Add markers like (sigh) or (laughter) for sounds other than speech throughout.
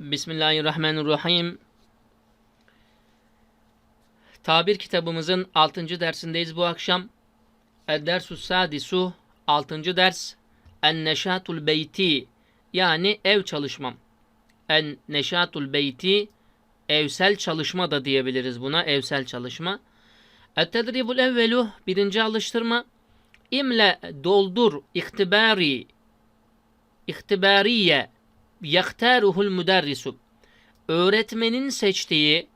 Bismillahirrahmanirrahim. Tabir kitabımızın 6. dersindeyiz bu akşam. El-Dersus Sadisu 6. ders. En-Neşatul Beyti yani ev çalışmam. En-Neşatul Beyti evsel çalışma da diyebiliriz buna. Evsel çalışma. Et-Tedribul evvelu birinci alıştırma. İmle doldur ihtibari ihtibariye yaktaruhul müderrisu öğretmenin seçtiği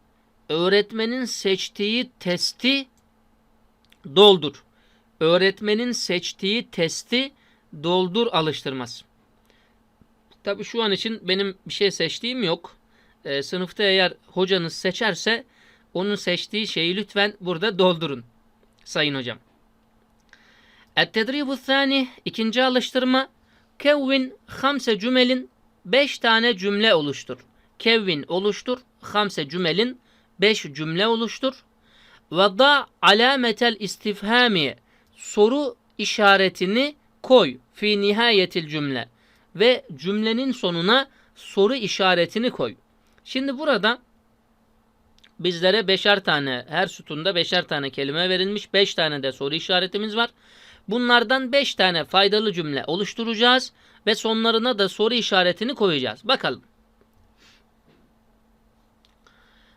öğretmenin seçtiği testi doldur. Öğretmenin seçtiği testi doldur alıştırmaz. Tabii şu an için benim bir şey seçtiğim yok. Ee, sınıfta eğer hocanız seçerse onun seçtiği şeyi lütfen burada doldurun. Sayın hocam. Et-tedribu ikinci alıştırma kevvin hamse cümelin beş tane cümle oluştur. Kevvin oluştur. Hamse cümelin beş cümle oluştur. Ve da alametel istifhami soru işaretini koy fi nihayetil cümle ve cümlenin sonuna soru işaretini koy. Şimdi burada bizlere beşer tane her sütunda beşer tane kelime verilmiş. Beş tane de soru işaretimiz var. Bunlardan beş tane faydalı cümle oluşturacağız ve sonlarına da soru işaretini koyacağız. Bakalım.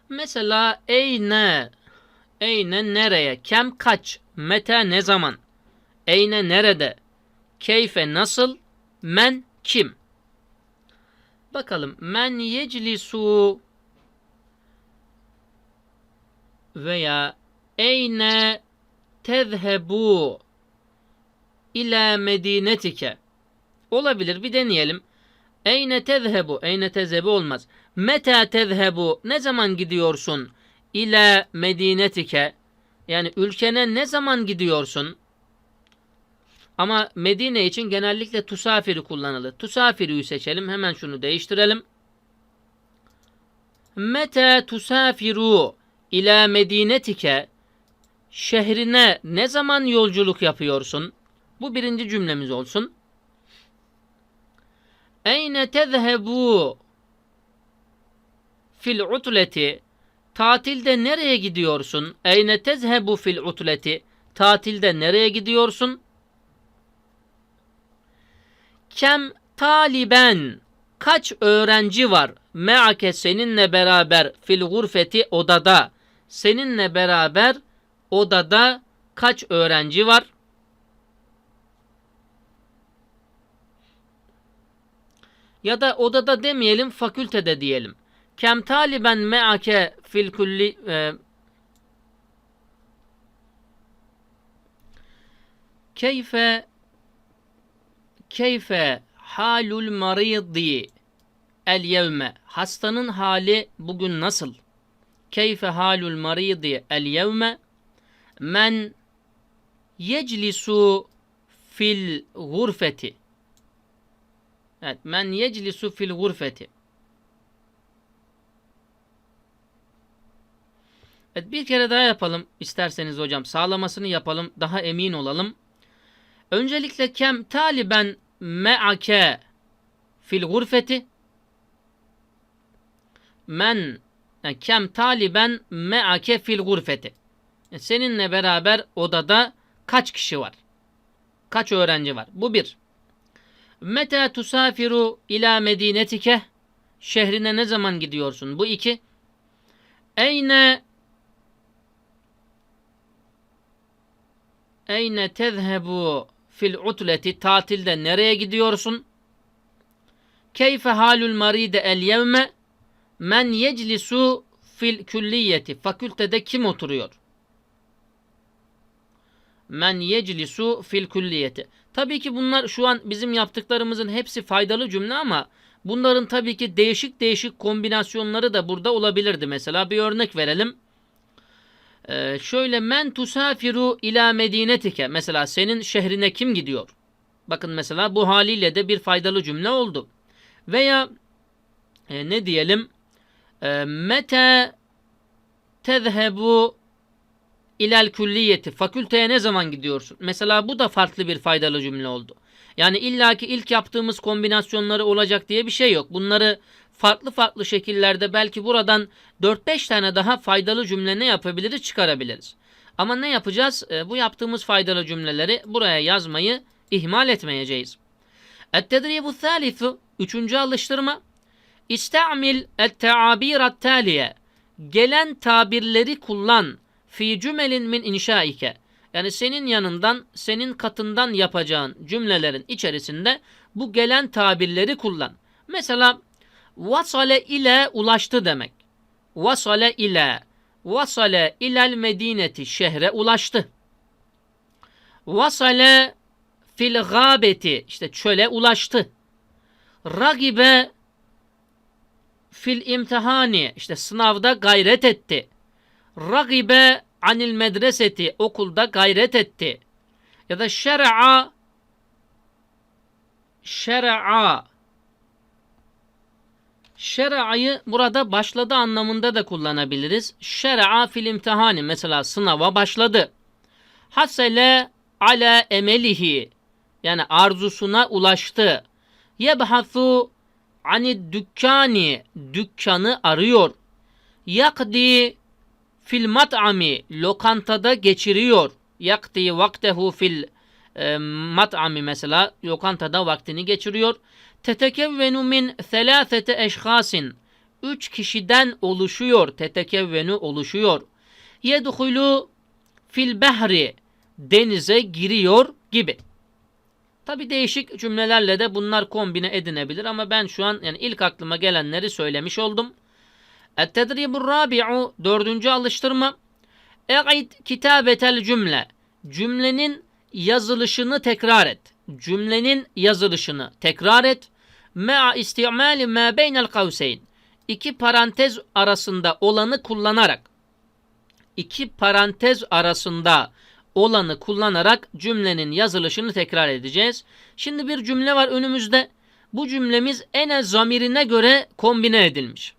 Mesela eyne eyne nereye? Kem kaç? Mete ne zaman? Eyne nerede? Keyfe nasıl? Men kim? Bakalım. Men yeclisu veya eyne tezhebu ila medinetike olabilir bir deneyelim. Eyne tezhebu eyne tezhebu olmaz. Meta tezhebu ne zaman gidiyorsun? İla medinetike yani ülkene ne zaman gidiyorsun? Ama Medine için genellikle tusafiri kullanılır. Tusafiri'yi seçelim. Hemen şunu değiştirelim. Meta tusafiru ila medinetike şehrine ne zaman yolculuk yapıyorsun? Bu birinci cümlemiz olsun. Eyne tezhebu fil utleti tatilde nereye gidiyorsun? Eyne tezhebu fil utleti tatilde nereye gidiyorsun? Kem taliben kaç öğrenci var meake seninle beraber fil gurfeti odada seninle beraber odada kaç öğrenci var? Ya da odada demeyelim fakültede diyelim. Kem taliben meake fil kulli e, keyfe keyfe halul maridi el yevme hastanın hali bugün nasıl? Keyfe halul maridi el yevme men yeclisu fil gurfeti Evet, men yeclisu fil gurfeti. Evet, bir kere daha yapalım isterseniz hocam. Sağlamasını yapalım. Daha emin olalım. Öncelikle kem taliben me'ake fil gurfeti. Men yani kem taliben me'ake fil gurfeti. Yani seninle beraber odada kaç kişi var? Kaç öğrenci var? Bu bir. Meta tusafiru ila medinetike şehrine ne zaman gidiyorsun? Bu iki. Eyne Eyne tezhebu fil utleti tatilde nereye gidiyorsun? Keyfe halul maride el yevme men yeclisu fil külliyeti fakültede kim oturuyor? Men yeclisu fil külliyeti. Tabii ki bunlar şu an bizim yaptıklarımızın hepsi faydalı cümle ama bunların tabii ki değişik değişik kombinasyonları da burada olabilirdi. Mesela bir örnek verelim. Ee, şöyle men tusafiru ila medinetike. Mesela senin şehrine kim gidiyor? Bakın mesela bu haliyle de bir faydalı cümle oldu. Veya e, ne diyelim? E, mete tezhebu ilal külliyeti. Fakülteye ne zaman gidiyorsun? Mesela bu da farklı bir faydalı cümle oldu. Yani illaki ilk yaptığımız kombinasyonları olacak diye bir şey yok. Bunları farklı farklı şekillerde belki buradan 4-5 tane daha faydalı cümle ne yapabiliriz çıkarabiliriz. Ama ne yapacağız? E, bu yaptığımız faydalı cümleleri buraya yazmayı ihmal etmeyeceğiz. Et-tedribu thalithu Üçüncü alıştırma. İstamil et-teabirat taliye. Gelen tabirleri kullan. Fi cümelin min inşaike. Yani senin yanından, senin katından yapacağın cümlelerin içerisinde bu gelen tabirleri kullan. Mesela vasale ile ulaştı demek. Vasale ile. Vasale ilel medineti şehre ulaştı. Vasale fil gâbeti işte çöle ulaştı. Ragibe fil imtihani işte sınavda gayret etti. Ragibe anil medreseti okulda gayret etti. Ya da şer'a şer'a Şer'a'yı burada başladı anlamında da kullanabiliriz. Şer'a fil imtihani mesela sınava başladı. Hasele ala emelihi yani arzusuna ulaştı. Yebhasu ani dükkani dükkanı arıyor. Yakdi fil mat'ami lokantada geçiriyor. Yakdi vaktehu fil e, mat'ami mesela lokantada vaktini geçiriyor. Tetekevvenu min selâfete eşhasin üç kişiden oluşuyor. Tetekevvenu oluşuyor. Yedhulu fil behri denize giriyor gibi. Tabi değişik cümlelerle de bunlar kombine edinebilir ama ben şu an yani ilk aklıma gelenleri söylemiş oldum. Et-tedribur rabi'u dördüncü alıştırma. E'id kitabetel cümle. Cümlenin yazılışını tekrar et. Cümlenin yazılışını tekrar et. Me'a istimali ma beynel kavseyn. İki parantez arasında olanı kullanarak. İki parantez arasında olanı kullanarak cümlenin yazılışını tekrar edeceğiz. Şimdi bir cümle var önümüzde. Bu cümlemiz ene zamirine göre kombine edilmiş.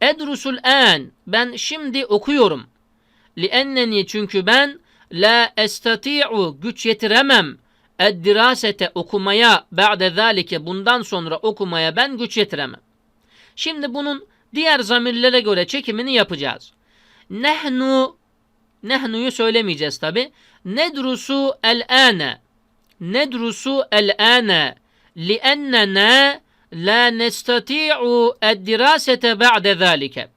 Edrusul en ben şimdi okuyorum. Li enneni çünkü ben la estati'u güç yetiremem. Eddirasete okumaya ba'de zalike bundan sonra okumaya ben güç yetiremem. Şimdi bunun diğer zamirlere göre çekimini yapacağız. Nehnu Nehnu'yu söylemeyeceğiz tabi. Nedrusu el-ane. Nedrusu el-ane. Liennena la nestati'u ed-dirasete ba'de zalike.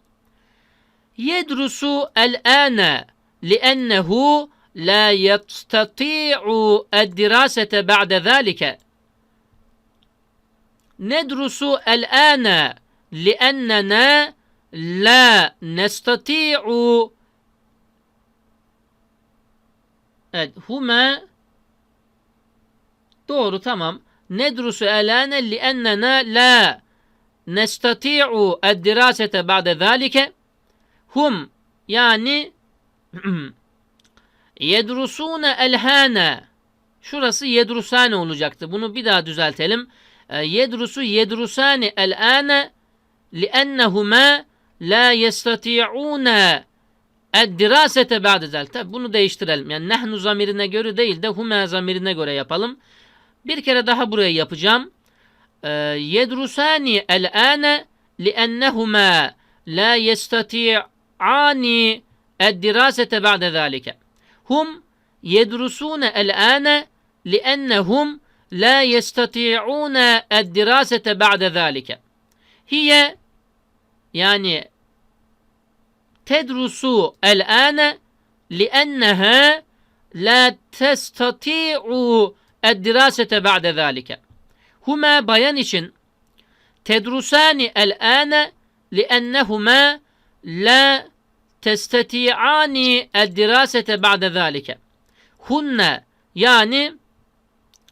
Yedrusu el-ane. Liennehu la yestati'u ed-dirasete ba'de zalike. Nedrusu el-ane. Liennena la nestati'u Evet. Hume doğru tamam. Nedrusu elane li ennena la nestati'u ed-dirasete ba'de zalike hum yani (clears throat) yedrusune elhane şurası yedrusane olacaktı. Bunu bir daha düzeltelim. Yedrusu yedrusane el'ane li'ennehuma la yestati'une Eddirasete ba'de zel. Bunu değiştirelim. Yani nehnu zamirine göre değil de hume zamirine göre yapalım. Bir kere daha burayı yapacağım. Ee, yedrusani el-ane li'ennehuma la yestati'ani eddirasete ba'de zalike. Hum yedrusune el-ane li'ennehum la yestati'une eddirasete ba'de zalike. Hiye yani tedrusu el-ane li'enneha la testati'u الدراسة بعد ذلك. هما bayan تدرسان الآن لأنهما لا تستطيعان الدراسة بعد ذلك. هن يعني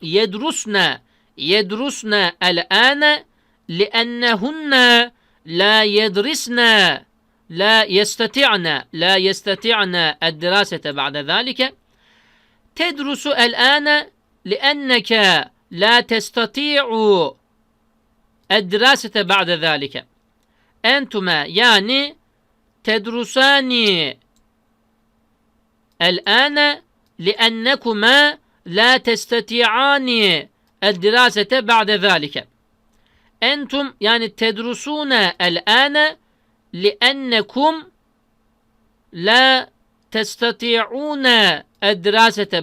يدرسن يدرسن الآن لأنهن لا يدرسن لا يستطعن لا يستطعن الدراسة بعد ذلك. تدرس الآن لأنك لا تستطيع الدراسة بعد ذلك. أنتما يعني تدرسان الآن لأنكما لا تستطيعان الدراسة بعد ذلك. Entum yani tedrusune el ane li ennekum la testati'une edrasete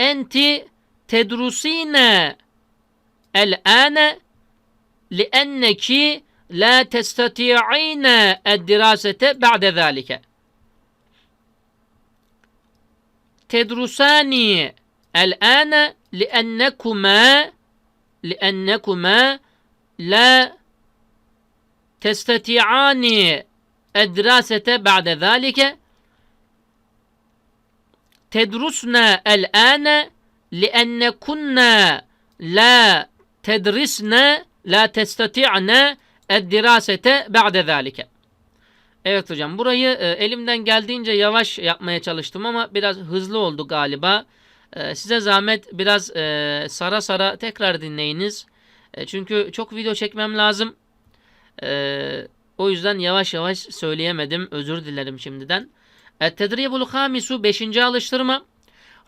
أنت تدرسين الآن لأنك لا تستطيعين الدراسة بعد ذلك. تدرسان الآن لأنكما لأنكما لا تستطيعان الدراسة بعد ذلك. tedrusne el ane lienne kunne la tedrisne la testati'ne ed dirasete ba'de zalike. Evet hocam burayı e, elimden geldiğince yavaş yapmaya çalıştım ama biraz hızlı oldu galiba. E, size zahmet biraz e, sara sara tekrar dinleyiniz. E, çünkü çok video çekmem lazım. Eee o yüzden yavaş yavaş söyleyemedim. Özür dilerim şimdiden. Et-tedribul hamisu 5. alıştırma.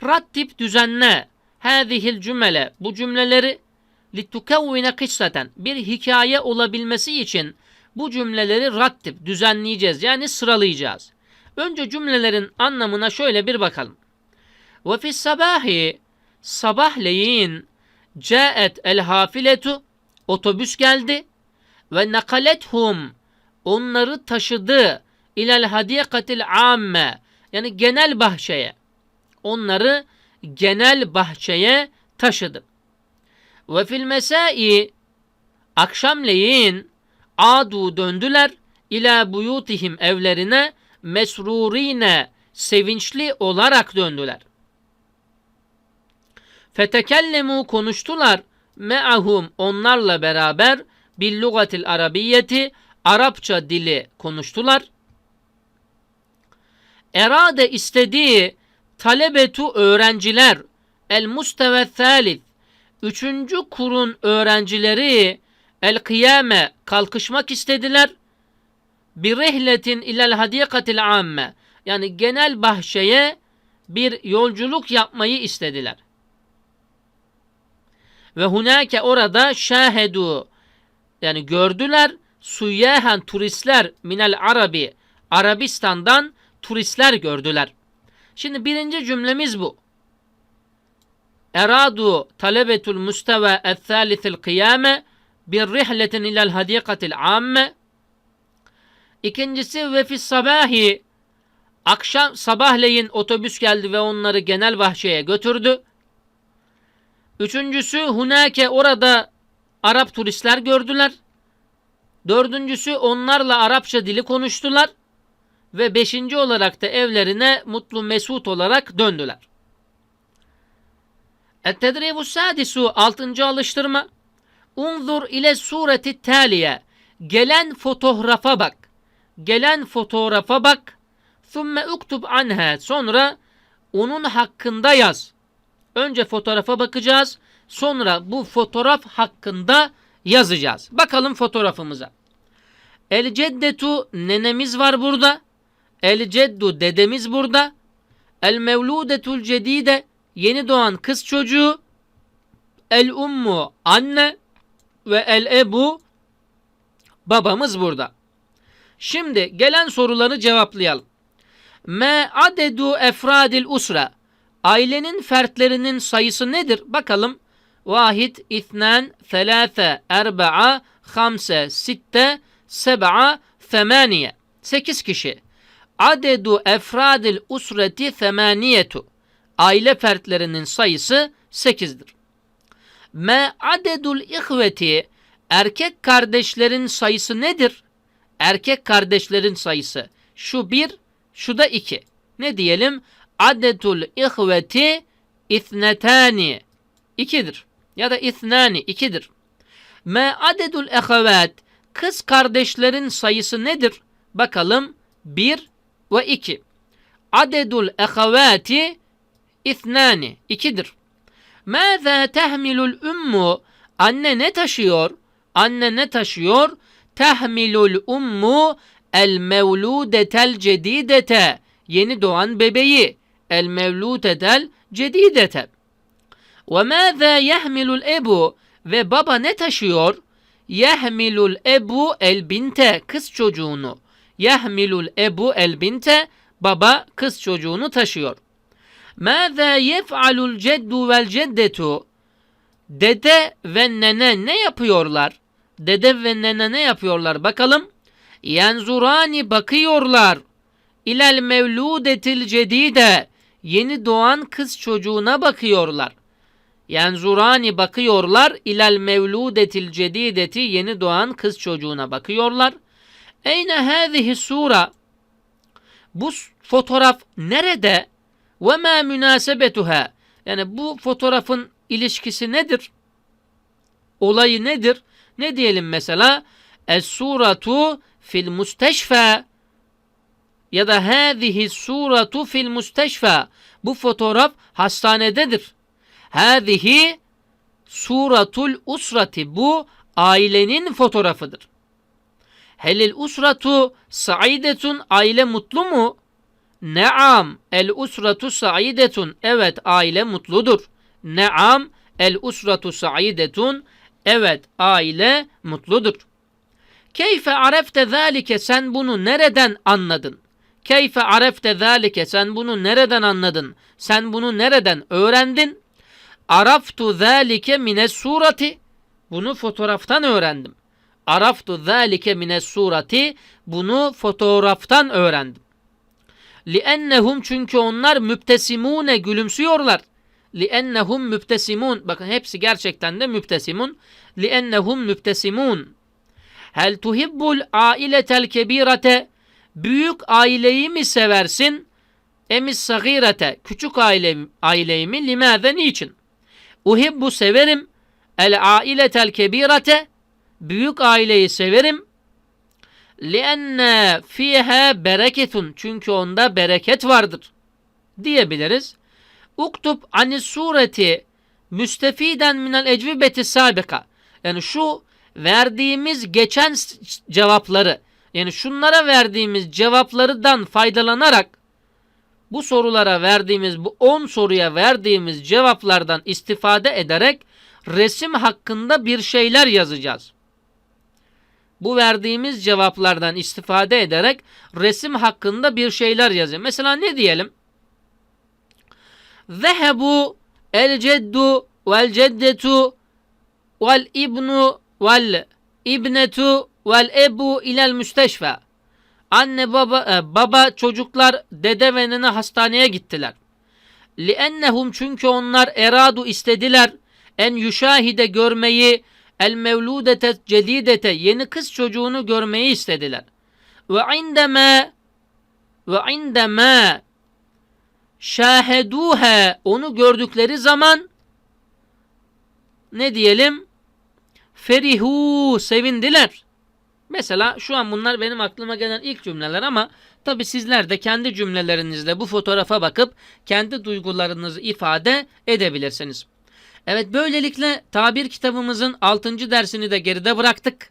Rattib düzenle. Hâzihil cümle. Bu cümleleri litukevvine kıssaten. Bir hikaye olabilmesi için bu cümleleri rattib düzenleyeceğiz. Yani sıralayacağız. Önce cümlelerin anlamına şöyle bir bakalım. Ve fis sabahi sabahleyin caet el hafiletu otobüs geldi ve nakalethum onları taşıdı ilel hadikatil amme yani genel bahçeye onları genel bahçeye taşıdı. Ve fil mesai akşamleyin adu döndüler ila buyutihim evlerine mesrurine sevinçli olarak döndüler. Fetekellemu konuştular me'ahum onlarla beraber bil lugatil arabiyeti Arapça dili konuştular. Erade istediği talebetu öğrenciler el musteve thalith üçüncü kurun öğrencileri el kıyame kalkışmak istediler. Bir rehletin ilel hadikatil amme yani genel bahçeye bir yolculuk yapmayı istediler. Ve hunake orada şahedu yani gördüler suyyahen turistler minel arabi Arabistan'dan turistler gördüler. Şimdi birinci cümlemiz bu. Eradu talebetul mustava el-thalithi'l kıyame bir rihletin ilel hadikatil amme. İkincisi ve fis sabahi akşam sabahleyin otobüs geldi ve onları genel bahçeye götürdü. Üçüncüsü hunake orada Arap turistler gördüler. Dördüncüsü onlarla Arapça dili konuştular. Ve beşinci olarak da evlerine mutlu mesut olarak döndüler. Et-tedribu sadisu altıncı alıştırma. Unzur ile sureti taliye. Gelen fotoğrafa bak. Gelen fotoğrafa bak. Thumme uktub anha. Sonra onun hakkında yaz. Önce fotoğrafa bakacağız. Sonra bu fotoğraf hakkında yazacağız. Bakalım fotoğrafımıza. El ceddetu nenemiz var burada. El ceddu dedemiz burada. El mevludetul cedide yeni doğan kız çocuğu. El ummu anne ve el ebu babamız burada. Şimdi gelen soruları cevaplayalım. Me adedu efradil usra. Ailenin fertlerinin sayısı nedir? Bakalım. Vahid, ithnan, thelâfe, erba'a, hamse, sitte, seb'a, femaniye. Sekiz kişi. Adedu efradil usreti femaniyetu. Aile fertlerinin sayısı sekizdir. Me adedul ihveti. Erkek kardeşlerin sayısı nedir? Erkek kardeşlerin sayısı. Şu bir, şu da iki. Ne diyelim? Adedul ihveti ithnetani. İkidir. Ya da ithnani ikidir. Me adedul ehavet. Kız kardeşlerin sayısı nedir? Bakalım. Bir ve iki. Adedul ehavati ithnani. ikidir. Mâzâ tehmilul ummu. Anne ne taşıyor? Anne ne taşıyor? Tehmilul ummu el mevludetel cedidete. Yeni doğan bebeği. El mevludetel cedidete. Mâzâ yehmilul ebu. Ve baba ne taşıyor? Yehmilul ebu el binte kız çocuğunu. Yehmilul ebu el binte baba kız çocuğunu taşıyor. Yef'alul ceddu vel ceddetu Dede ve nene ne yapıyorlar? Dede ve nene ne yapıyorlar? Bakalım. Yenzurani bakıyorlar. İlel mevludetil cedide. Yeni doğan kız çocuğuna bakıyorlar. Yenzurani bakıyorlar. İlel mevludetil cedideti. Yeni doğan kız çocuğuna bakıyorlar. Eyne hâzihi sura. Bu fotoğraf nerede? Ve ma münasebetuha. Yani bu fotoğrafın ilişkisi nedir? Olayı nedir? Ne diyelim mesela? Es-suratu fil musteşfa ya da hâzihi suratu fil musteşfa. Bu fotoğraf hastanededir. Hâzihi suratul usrati. Bu ailenin fotoğrafıdır. Helil usratu saidetun aile mutlu mu? Neam el usratu saidetun. Evet aile mutludur. Neam el usratu saidetun. Evet aile mutludur. Keyfe arefte zalike sen bunu nereden anladın? Keyfe arefte zalike sen bunu nereden anladın? Sen bunu nereden öğrendin? Araftu zalike mine surati. Bunu fotoğraftan öğrendim. Araftu zalike mine surati. Bunu fotoğraftan öğrendim. Liennehum çünkü onlar müptesimune gülümsüyorlar. Liennehum müptesimun. Bakın hepsi gerçekten de müptesimun. Liennehum müptesimun. Hel tuhibbul ailetel kebirete. Büyük aileyi mi seversin? Emis sagirete. Küçük aile, aileyi mi? Limâze niçin? Uhibbu severim el ailetel kebirete büyük aileyi severim. Lienne fiha bereketun çünkü onda bereket vardır diyebiliriz. Uktub ani sureti müstefiden minel ecvibeti sabika. Yani şu verdiğimiz geçen cevapları yani şunlara verdiğimiz cevaplardan faydalanarak bu sorulara verdiğimiz bu 10 soruya verdiğimiz cevaplardan istifade ederek resim hakkında bir şeyler yazacağız. Bu verdiğimiz cevaplardan istifade ederek resim hakkında bir şeyler yazın. Mesela ne diyelim? Zehebu el ceddu vel ceddetu vel ibnu vel ibnetu vel ebu ilel müsteşfe. Anne baba e, baba çocuklar dede ve nene hastaneye gittiler. Liennehum çünkü onlar eradu istediler en yüşahide görmeyi el mevludete cedidete yeni kız çocuğunu görmeyi istediler. Ve indeme ve indeme şaheduhe onu gördükleri zaman ne diyelim? Ferihu sevindiler. Mesela şu an bunlar benim aklıma gelen ilk cümleler ama tabi sizler de kendi cümlelerinizle bu fotoğrafa bakıp kendi duygularınızı ifade edebilirsiniz. Evet böylelikle tabir kitabımızın 6. dersini de geride bıraktık.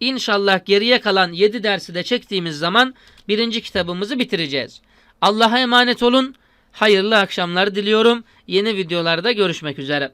İnşallah geriye kalan 7 dersi de çektiğimiz zaman birinci kitabımızı bitireceğiz. Allah'a emanet olun. Hayırlı akşamlar diliyorum. Yeni videolarda görüşmek üzere.